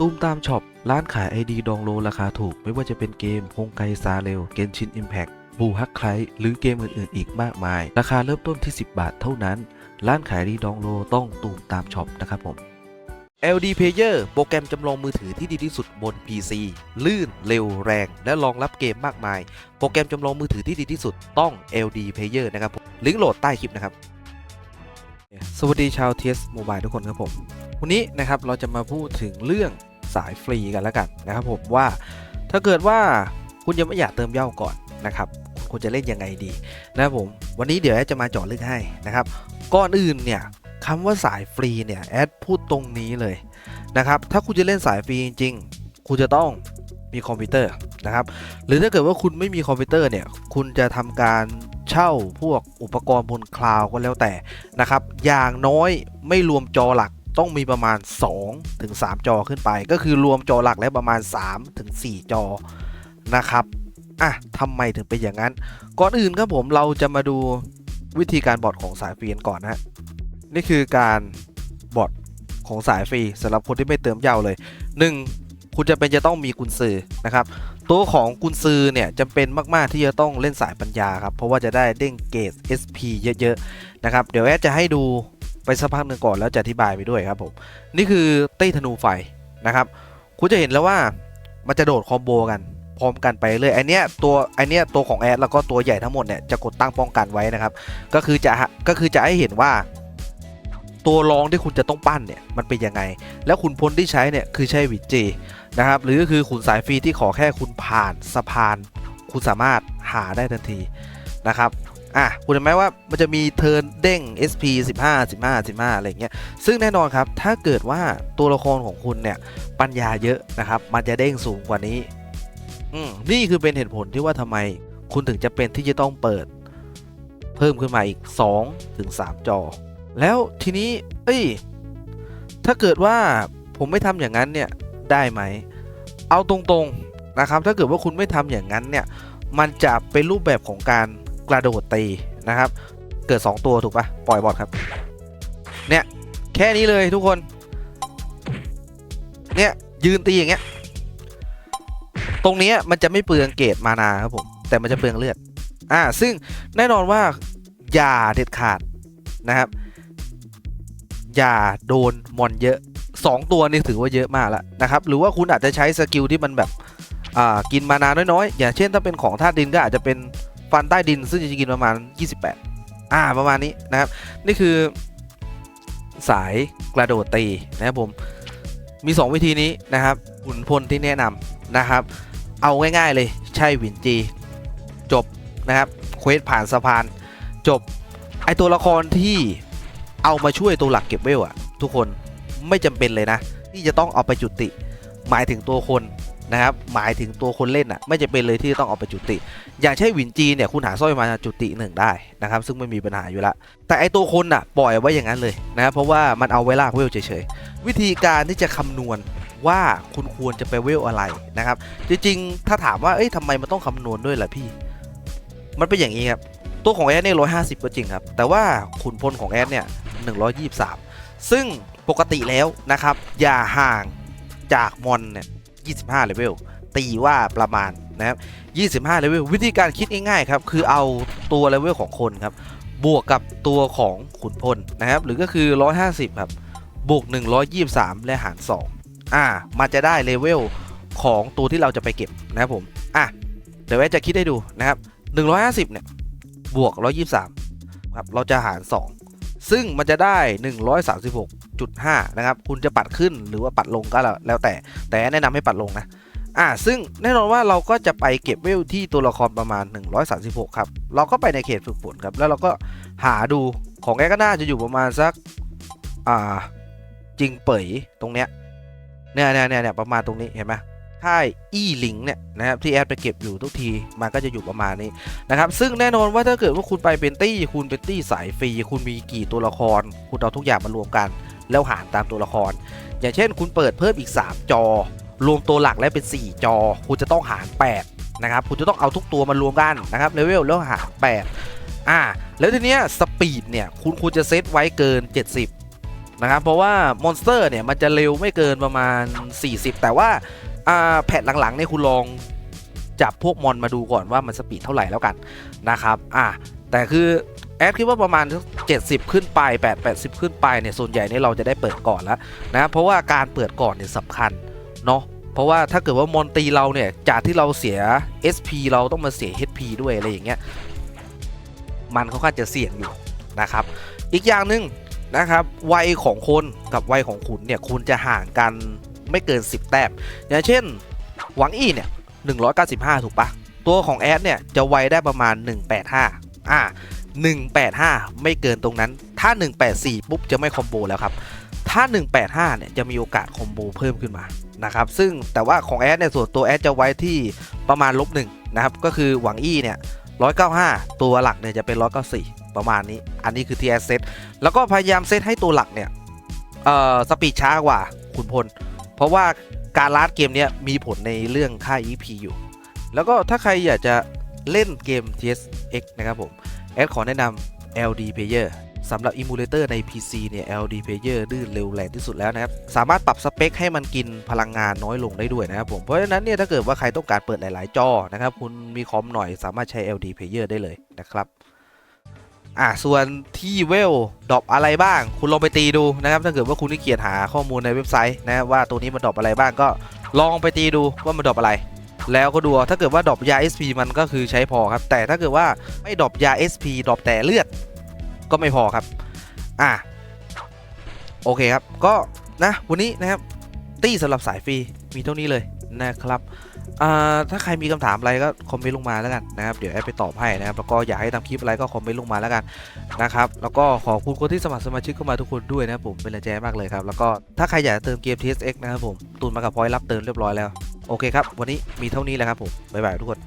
ตูมตามช็อป ร้านขาย ID ดองโลราคาถูก ไม่ว่าจะเป็นเกมฮงไกซาเรลเกนชินอิมแพคบูฮักไคลหรือเกมอื่นๆ อีกมากมาย ราคาเริ่มต้นที่ 10 บาทเท่านั้น ร้านขาย ID ดองโลต้องตูมตามช็อปนะครับผม LD Player โปรแกรมจำลองมือถือที่ดีที่สุดบน PC ลื่น เร็วแรง และรองรับเกมมากมาย โปรแกรมจำลองมือถือที่ดีที่สุดต้อง LD Player นะครับผมลิงก์โหลดใต้คลิปนะครับ สวัสดีชาว TS Mobile ทุกคนครับผม วันนี้นะครับเราจะมาพูดถึงเรื่องสายฟรีกันแล้วกันนะครับผมว่าถ้าเกิดว่าคุณยังไม่อยากเติมเหย่าก่อนนะครับคุณจะเล่นยังไงดีนะครับผมวันนี้เดี๋ยวแอดจะมาเจาะลึกให้นะครับก่อนอื่นเนี่ยคำว่าสายฟรีเนี่ยแอดพูดตรงนี้เลยนะครับถ้าคุณจะเล่นสายฟรีจริง ๆ คุณจะต้องมีคอมพิวเตอร์นะครับหรือถ้าเกิดว่าคุณไม่มีคอมพิวเตอร์เนี่ยคุณจะทำการ เช่าพวกอุปกรณ์บนคลาวก็แล้วแต่นะครับ อย่างน้อยไม่รวมจอหลักต้องมีประมาณ2ถึง3จอขึ้นไป ก็คือรวมจอหลักแล้วประมาณ3ถึง4จอนะครับอะทำไมถึงเป็นอย่างนั้น ก่อนอื่นครับผมเราจะมาดูวิธีการบอร์ดของสายฟรีกันก่อนนะฮะนี่คือการบอร์ดของสายฟรีสำหรับคนที่ไม่เติมเยาวเลย 1. คุณจะเป็นจะต้องมีกุญซือนะครับ ตัวของกุญซือเนี่ยจำเป็นมากๆที่จะต้องเล่นสายปัญญาครับ เพราะว่าจะได้เด้งเกรด SP เยอะๆนะครับ เดี๋ยวแอดจะให้ดูไปสักพักหนึ่งก่อนแล้วจะอธิบายไปด้วยครับผม นี่คือเต้ธนูไฟนะครับ คุณจะเห็นแล้วว่ามันจะโดดคอมโบกันพร้อมกันไปเรื่อยไอเนี้ยตัวไอเนี้ยตัวของแอดแล้วก็ตัวใหญ่ทั้งหมดเนี่ยจะกดตั้งป้องกันไว้นะครับ ก็คือจะก็คือจะให้เห็นว่า ตัวรองที่คุณจะต้องปั้นเนี่ยมันเป็นยังไง แล้วขุนพลที่ใช้เนี่ยคือใช้วิจีนะครับหรือคือขุนสายฟรีที่ขอแค่คุณผ่านสะพาน คุณสามารถหาได้ทันทีนะครับอะคุณเห็นไหมว่ามันจะมีเทิร์นเด้ง SP 15 15 15 อะไรอย่างเงี้ย ซึ่งแน่นอนครับ ถ้าเกิดว่าตัวละครของคุณเนี่ยปัญญาเยอะนะครับ มันจะเด้งสูงกว่านี้อืมนี่คือเป็นเหตุผลที่ว่าทำไมคุณถึงจะเป็นที่จะต้องเปิด เพิ่มขึ้นมาอีก2ถึง3จอ แล้วทีนี้ เอ้ย ถ้าเกิดว่าผมไม่ทำอย่างนั้นเนี่ยได้ไหม เอาตรงๆนะครับ ถ้าเกิดว่าคุณไม่ทำอย่างนั้นเนี่ย มันจะเป็นรูปแบบของการกระโดดตีนะครับ เกิด 2 ตัวถูกปะปล่อยบอทครับ เนี่ยแค่นี้เลยทุกคน เนี่ยยืนตีอย่างเงี้ย ตรงนี้มันจะไม่เปลืองเกรดมานาครับผม แต่มันจะเปลืองเลือด อ่า ซึ่งแน่นอนว่าอย่าเด็ดขาดนะครับ อย่าโดนมอนเยอะ 2 ตัวนี่ถือว่าเยอะมากแล้วนะครับ หรือว่าคุณอาจจะใช้สกิลที่มันแบบอ่ากินมานาน้อยๆ อย่างเช่นถ้าเป็นของธาตุดินก็อาจจะเป็นฟันใต้ดิน ซึ่งจะกินประมาณ 28 อ่าประมาณนี้นะครับ นี่คือสายกระโดดตีนะครับผม มี 2 วิธีนี้นะครับขุนพลที่แนะนำนะครับ เอาง่ายๆเลยใช่หวินจี จบนะครับเควสผ่านสะพานจบไอตัวละครที่ เอามาช่วยตัวหลักเก็บเวลอะทุกคนไม่จำเป็นเลยนะ ที่จะต้องเอาไปจุติ หมายถึงตัวคนนะครับหมายถึงตัวคนเล่นอะไม่จะเป็นเลยที่จะต้องเอาไปจุติ อย่างเช่นหวินจีเนี่ยคุณหาสร้อยมาจุติหนึ่งได้นะครับ ซึ่งไม่มีปัญหาอยู่ละแต่ไอตัวคนอะปล่อยไว้อย่างนั้นเลยนะครับเพราะว่ามันเอาไว้ลากเวลเฉยๆวิธีการที่จะคำนวณว่าคุณควรจะไปเวลอะไรนะครับ จริงๆ ถ้าถามว่าเอ้ยทำไมมันต้องคำนวณด้วยล่ะพี่ มันเป็นอย่างนี้ครับ ตัวของแอดเนี่ยร้อยห้าสิบก็จริงครับ แต่ว่าขุนพลของแอดเนี่ย หนึ่งร้อยยี่สามซึ่งปกติแล้วนะครับ อย่าห่างจากมอนเนี่ยยี่สิบห้าเลเวลตีว่าประมาณนะครับ25เลเวลวิธีการคิดง่ายๆครับ คือเอาตัวเลเวลของคนครับ บวกกับตัวของขุนพลนะครับ หรือก็คือ 150 ครับ บวก 123 และหาร 2 อ่า มันจะได้เลเวลของตัวที่เราจะไปเก็บนะครับผม อะ เดี๋ยวแวจะคิดให้ดูนะครับ 150 เนี่ย บวก 123 ครับ เราจะหาร 2 ซึ่งมันจะได้ 136.5 นะครับ คุณจะปัดขึ้นหรือว่าปัดลงก็แล้วแต่ แต่แนะนำให้ปัดลงนะ อ่า ซึ่งแน่นอนว่าเราก็จะไปเก็บเวลที่ตัวละครประมาณ 136 ครับ เราก็ไปในเขตฝึกฝนครับ แล้วเราก็หาดูของแกก็น่าจะอยู่ประมาณสัก อ่า จริงเป๋ยตรงเนี้ย เนี่ยเนี่ยเนี่ยเนี่ยประมาณตรงนี้เห็นไหม ค่าย e link เนี่ยนะครับที่แอดไปเก็บอยู่ทุกทีมันก็จะอยู่ประมาณนี้นะครับซึ่งแน่นอนว่าถ้าเกิดว่าคุณไปเป็นตี้คุณเป็นตี้สายฟรีคุณมีกี่ตัวละคร คุณเอาทุกอย่างมารวมกัน แล้วหารตามตัวละคร อย่างเช่น คุณเปิดเพิ่มอีก 3 จอ รวมตัวหลักแล้วเป็น 4 จอ คุณจะต้องหาร 8 นะครับ คุณจะต้องเอาทุกตัวมารวมกันนะครับเลเวลแล้วหาร 8 อ่า แล้วทีเนี้ยสปีดเนี่ยคุณควรจะเซตไว้เกิน 70นะครับเพราะว่ามอนสเตอร์เนี่ยมันจะเร็วไม่เกินประมาณ 40 แต่ว่า อ่าแพทหลังๆเนี่ยคุณลองจับพวกมอนมาดูก่อนว่ามันสปีดเท่าไหร่แล้วกันนะครับอ่าแต่คือแอดคิดว่าประมาณ 70 ขึ้นไป 8 80 ขึ้นไปเนี่ยส่วนใหญ่เนี่ยเราจะได้เปิดก่อนแล้วนะเพราะว่าการเปิดก่อนเนี่ยสำคัญเนาะเพราะว่าถ้าเกิดว่ามอนตีเราเนี่ยจากที่เราเสีย SP เราต้องมาเสีย HP ด้วยอะไรอย่างเงี้ยมันค่อนข้างจะเสี่ยงอยู่นะครับ อีกอย่างหนึ่งนะครับวัยของคนกับวัยของคุณเนี่ยคุณจะห่างกัน ไม่เกิน 10 แต้มอย่างเช่นหวังอี้เนี่ย195 ถูกปะตัวของแอดเนี่ยจะไวได้ประมาณ 185 อ่า 185 ไม่เกินตรงนั้น ถ้า 184 ปุ๊บจะไม่คอมโบแล้วครับ ถ้า 185 เนี่ยจะมีโอกาสคอมโบเพิ่มขึ้นมา นะครับ ซึ่งแต่ว่าของแอดเนี่ยส่วนตัวแอดจะไว้ที่ประมาณลบหนึ่งนะครับ ก็คือหวังอี้เนี่ย195 ตัวหลักเนี่ยจะเป็น 194 ประมาณนี้ อันนี้คือที่แอดเซตแล้วก็พยายามเซตให้ตัวหลักเนี่ย เอ่อ สปีดช้ากว่าขุนพล เพราะว่าการลาดเกมนี้มีผลในเรื่องค่า EP อยู่ แล้วก็ถ้าใครอยากจะเล่นเกม TSX นะครับผม แอดขอแนะนำ LD Player สำหรับ Emulator ใน PC เนี่ย LD Player ดื้อเร็วแรงที่สุดแล้วนะครับ สามารถปรับสเปคให้มันกินพลังงานน้อยลงได้ด้วยนะครับผม เพราะฉะนั้นเนี่ยถ้าเกิดว่าใครต้องการเปิดหลาย ๆ จอนะครับ คุณมีคอมหน่อยสามารถใช้ LD Player ได้เลยนะครับ อะส่วนที่เวลดรอปอะไรบ้าง คุณลองไปตีดูนะครับ ถ้าเกิดว่าคุณที่เกียจหาข้อมูลในเว็บไซต์นะว่าตัวนี้มันดรอปอะไรบ้างก็ลองไปตีดูว่ามันดรอปอะไร แล้วก็ดูถ้าเกิดว่าดรอปยา SP มันก็คือใช้พอครับ แต่ถ้าเกิดว่าไม่ดรอปยา SP ดรอปแต่เลือดก็ไม่พอครับ อะโอเคครับ ก็นะวันนี้นะครับตี้สำหรับสายฟรีมีเท่านี้เลยนะครับ ถ้าใครมีคำถามอะไรก็คอมเมนต์ลงมาแล้วกันนะครับเดี๋ยวแอดไปตอบให้นะครับแล้วก็อยากให้ทำคลิปอะไรก็คอมเมนต์ลงมาแล้วกันนะครับแล้วก็ขอบคุณคนที่สมัครสมาชิกเข้ามาทุกคนด้วยนะครับผมเป็นแรงใจมากเลยครับแล้วก็ถ้าใครอยากเติมเกม TSX นะครับผมตูนมากับพอยรับเติมเรียบร้อยแล้วโอเคครับวันนี้มีเท่านี้แหละครับผมบ๊ายบายทุกคน